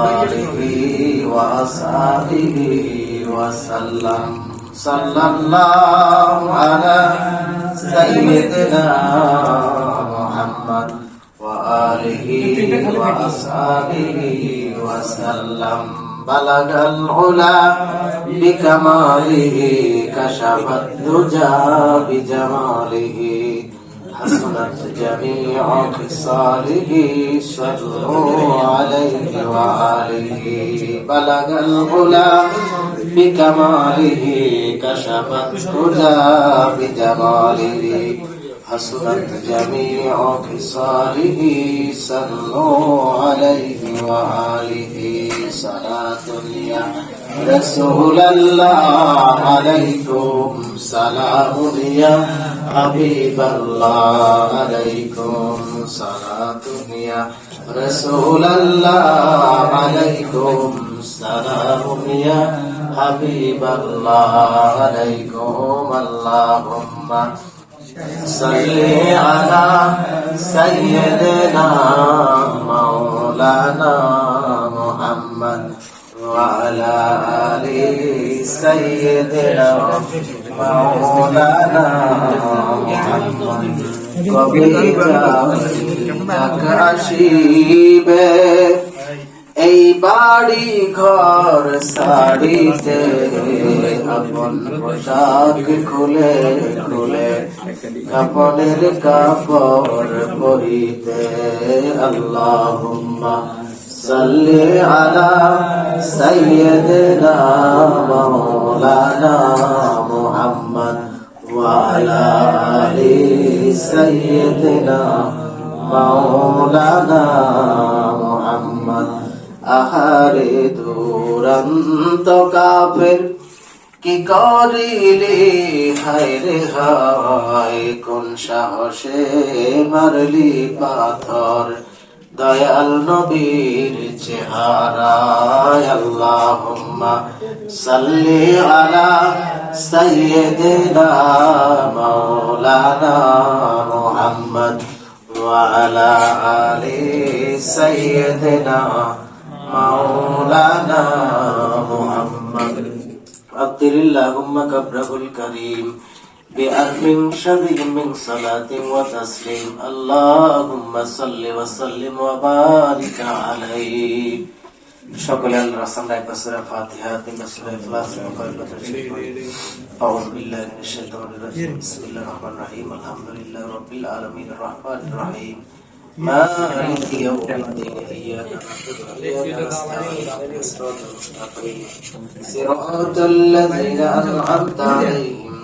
وآله وأصحابه وسلم صلى الله على سيدنا محمد وآله وأصحابه وسلم بلغ العلا بكماله كشف الدجى بجماله حسنت جميع خصاله صلوا عليه وآله. بلغ العلا بكماله كشف الدجى بجماله. حسنت جميع خصاله صلوا عليه وآله. صلاة يا رسول الله عليكم سلام يا حبيب الله عليكم صلاة يا رسول الله عليكم سلام يا حبيب الله عليكم اللهم صل على سيدنا مولانا محمد وعلى آل سيدنا مولانا আসিবে এই বাড়ি ঘর সাড়িতে আপন পোশাক খুলে খুলে কাপড়ের কাপড় পরিতে আল্লাহুম্মা সাল্লি আলা সাইয়্যিদিনা মাওলানা মুহাম্মদ وعلى آل سيدنا مولانا محمد আহারে দুরন্ত কাফের কি করিলে হায় রে হায় কোন সাহসে মারলি পাথর দয়াল নবীর চেহারায় আল্লাহুম্মা সাল্লি আলা সাইয়্যিদিনা মাওলানা মুহাম্মদ ওয়া আলা আলি সাইয়্যিদিনা মাওলানা মুহাম্মদ। আব্দুল্লাহুম্মা কাবরাহুল কারীম। بأرم شر من صلاة وتسليم اللهم صل وسلم وبارك عليه সকলে আল্লাহর রাসূলের একটা সূরা ফাতিহা তিনটা সূরা ইখলাস এবং কয়েকটা أعوذ بالله من الشيطان الرجيم بسم الله الرحمن الرحيم الحمد لله رب العالمين الرحمن الرحيم مالك يوم الدين إياك نعبد وإياك نستعين اهدنا الصراط المستقيم صراط الذين أنعمت عليهم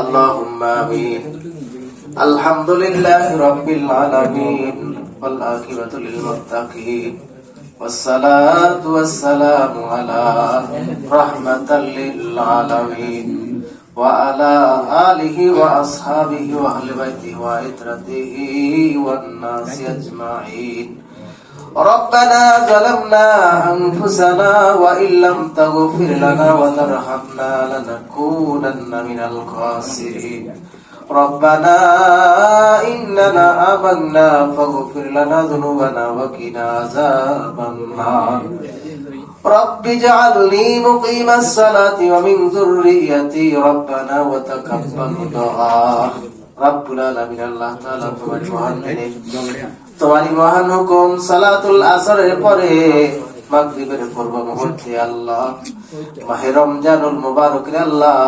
اللهم آمين الحمد لله رب العالمين والعاقبة للمتقين والصلاة والسلام على رحمة للعالمين وعلى آله وأصحابه وأهل بيته وعترته والناس أجمعين ربنا ظلمنا أنفسنا وإن لم تغفر لنا وترحمنا لنكونن من الخاسرين. ربنا إننا آمنا فاغفر لنا ذنوبنا وقنا عذاب النار. رب اجعلني مقيم الصلاة ومن ذريتي ربنا وتقبل دعاء. ربنا لا الله تعالى فمجموعنا তোমারই মহান হুকুম সালাতুল আসরের পরে মাগরিবের পূর্ব মুহূর্তে আল্লাহ, মাহে রমজানুল মুবারকের আল্লাহ,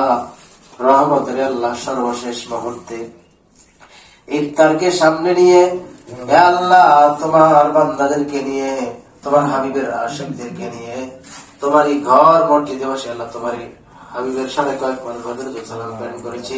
রহমতের আল্লাহ সর্বশেষ মুহূর্তে ইফতারকে সামনে নিয়ে আল্লাহ, তোমার বান্দাদেরকে নিয়ে, তোমার হাবিবের আশেকদেরকে নিয়ে তোমার এই ঘর মসজিদে বসে আল্লাহ তোমার হাবিবের সাথে কয়েক মাস বদর সালাম প্রেরণ করেছি।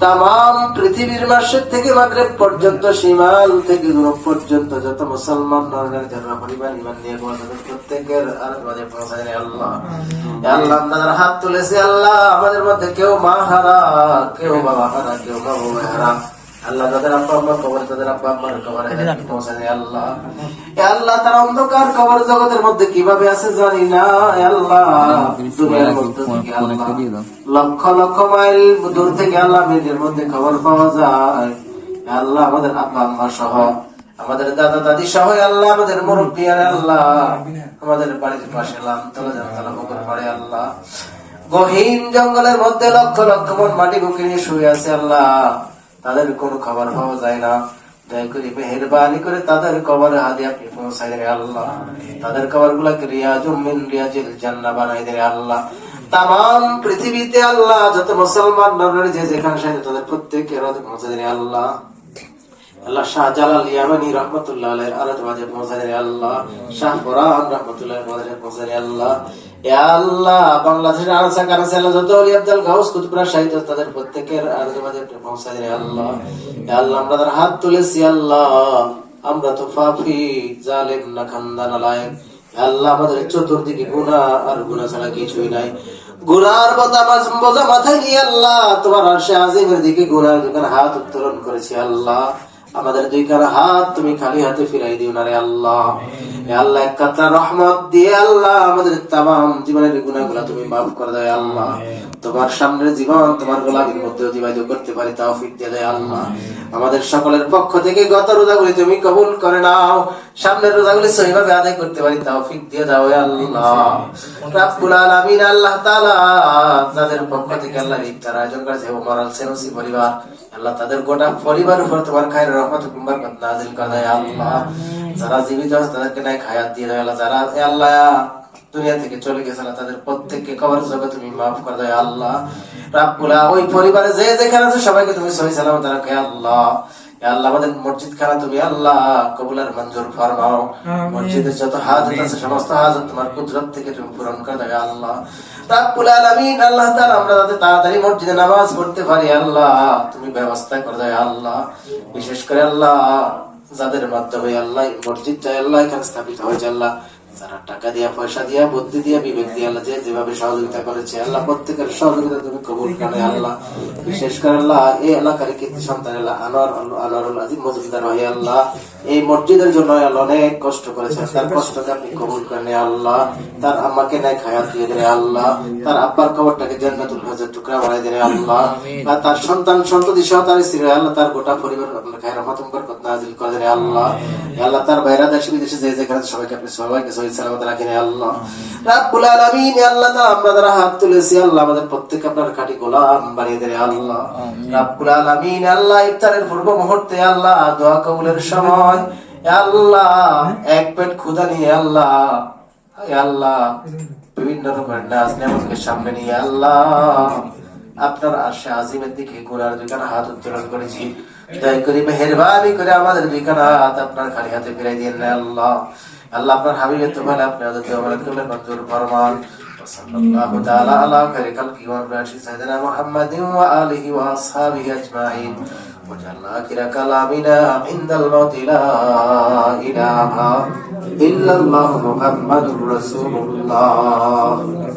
তাম পৃথিবীর মাসের থেকে মাগরেব পর্যন্ত সীমাল থেকে ইউরোপ পর্যন্ত যত মুসলমান ধরনের যারা পরিবার ইমান নিয়ে তাদের প্রত্যেকের আল্লাহ। আল্লাহ হাত তুলেছে আল্লাহ আমাদের মধ্যে কেউ মা হারা কেউ বাবা হারা কেউ বাবা হারা। আল্লাহ তাদের আব্বা আম্মার কবর তাদের আব্বা আম্মার কবরে। পৌঁছায় আল্লাহ। আল্লাহ তারা অন্ধকার কবর জগতের মধ্যে কীভাবে আছে জানি না। আল্লাহ দুনিয়ার মধ্যে থেকে আল্লাহ। লক্ষ লক্ষ মাইল দূর থেকে আল্লাহ মেয়েদের মধ্যে খবর পাওয়া যায়। আল্লাহ আমাদের আব্বা আম্মা সহ আমাদের দাদা দাদি সহ আল্লাহ আমাদের মুরব্বী আর আল্লাহ। আমাদের বাড়ির পাশে লামতলা জামতলা পুকুর পাড়ে আল্লাহ। গহীন জঙ্গলের মধ্যে লক্ষ লক্ষ মন মাটি বুকে নিয়ে শুয়ে আছে আল্লাহ। তাদের কোনো খবর পাওয়া যায় না। দয়া করে মেহরবানি করে তাদের কবরে হাদিয়া আপনি পৌঁছাই রে আল্লাহ। তাদের কবর গুলাকে রিয়াজ মিন রিয়াজিল জান্নাহ বানাই দে আল্লাহ। তাম পৃথিবীতে আল্লাহ যত মুসলমান নরনারী যে যেখানে তাদের প্রত্যেকের মজা আল্লাহ। চতুর্দিকে গুনাহ, আর গুনাহ ছাড়া কিছুই নাই। গুনার বোঝা মাথায় নিয়ে আল্লাহ, তোমার আজিমের দিকে গুনার হাত উত্তোলন করেছি আল্লাহ। আমাদের দুই কার হাত, তুমি খালি হাতে ফিরাই দিও না রে আল্লাহ। আল্লাহ, এক রহমত দিয়ে আল্লাহ আমাদের তাম, জীবনের গুণাগুলা তুমি মাফ করে দেয় আল্লাহ। তোমার সামনের জীবন, তোমার গোলামির মধ্যে অতিবাহিত করতে পারি তাও ফিক দিয়ে আল্লাহ। আমাদের সকলের পক্ষ থেকে গত রোজাগুলি তুমি কবুল করে নাও, সামনের রোজাগুলি সহিভাবে আদায় করতে পারি তাও ফিক দিয়ে দাও আল্লাহ। রাব্বুল আলামিন, আল্লাহ তাআলা পক্ষ থেকে আল্লাহ ইফতার আয়োজন করেছে ওমর আল সেনসি পরিবার, আল্লাহ তাদের গোটা পরিবার উপর তোমার খায়ের রহমত করে আল্লাহ। যারা জীবিত আছে তাদেরকে নাই খায়াত দিয়ে দেয় আল্লাহ। যারা আল্লাহ দুনিয়া থেকে চলে গেছে আল্লাহ তাদের প্রত্যেককে কবর জগৎ তুমি মাফ করে দেয় আল্লাহ। রাব্বুলা ওই পরিবারে যে যেখানে আছে সবাইকে তুমি সহি সালামত রাখে আল্লাহ। আল্লাহ আমাদের মসজিদ খানা তুমি আল্লাহ কবুলার মঞ্জুর ফরমাও। মসজিদের যত হাজত আছে সমস্ত হাজত তোমার কুদরত থেকে তুমি পূরণ করে দেবে আল্লাহ। রাব্বুল আলামিন আল্লাহ তাআলা আমরা যাতে তাড়াতাড়ি মসজিদে নামাজ পড়তে পারি আল্লাহ তুমি ব্যবস্থা করে দেয় আল্লাহ। বিশেষ করে আল্লাহ যাদের মাধ্যমে আল্লাহ মসজিদটা আল্লাহ এখানে স্থাপিত হয়েছে আল্লাহ। যারা টাকা দিয়া পয়সা দিয়া বুদ্ধি দিয়া বিবেক দিয়া আল্লাহ যে যেভাবে সহযোগিতা করেছে আল্লাহ প্রত্যেকের সহযোগিতা তুমি কবুল করে আল্লাহ। বিশেষ করে আল্লাহ এই এলাকার কীর্তি সন্তান আল্লাহ আনোয়ার আনোয়ারুল আজিম মজুমদার ভাই আল্লাহ। এই মসজিদের জন্য অনেক কষ্ট করেছে তার কষ্টকে আপনি কবুল করেন আল্লাহ। তার আম্মাকে নাই খায়াত দিয়ে দেন আল্লাহ। তার আব্বার খবরটাকে জান্নাতুল হাজার টুকরা বানাই দেন আল্লাহ। আর তার সন্তান সন্ততি সহ তার স্ত্রী আল্লাহ তার গোটা পরিবার আপনার খায়ের রহমত বরকত নাজিল করে দেন আল্লাহ। আল্লাহ তার বাইরা দেশে বিদেশে যে যেখানে সবাইকে আপনি সবাইকে সহি সালামত রাখেন আল্লাহ। রাব্বুল আলামিন আল্লাহ তাআলা আমরা যারা হাত তুলেছি আল্লাহ আমাদের প্রত্যেক আপনার খাঁটি গোলাম বানিয়ে দেন আল্লাহ। রাব্বুল আলামিন আল্লাহ ইফতারের পূর্ব মুহূর্তে আল্লাহ দোয়া কবুলের সময় আল্লাহ এক পেট ক্ষুধা নিয়ে আল্লাহ আল্লাহ বিভিন্ন রকমের নাচ সামনে নিয়ে আল্লাহ আপনার আশা আজিমের দিকে গোড়ার দুইখানা হাত উত্তোলন করেছি। দয়া করে মেহরবানি করে আমাদের দুইখানা হাত আপনার খালি হাতে ফিরাই দিন আল্লাহ। আল্লাহ আপনার হাবিবের তো ভালো আপনি আমাদের দেওয়ালে করলে মঞ্জুর ফরমান وصلى الله تعالى على خير خلقه وعلى سيدنا محمد وآله وأصحابه أجمعين واجعل آخر كلامنا عند الموت لا إله إلا الله محمد رسول الله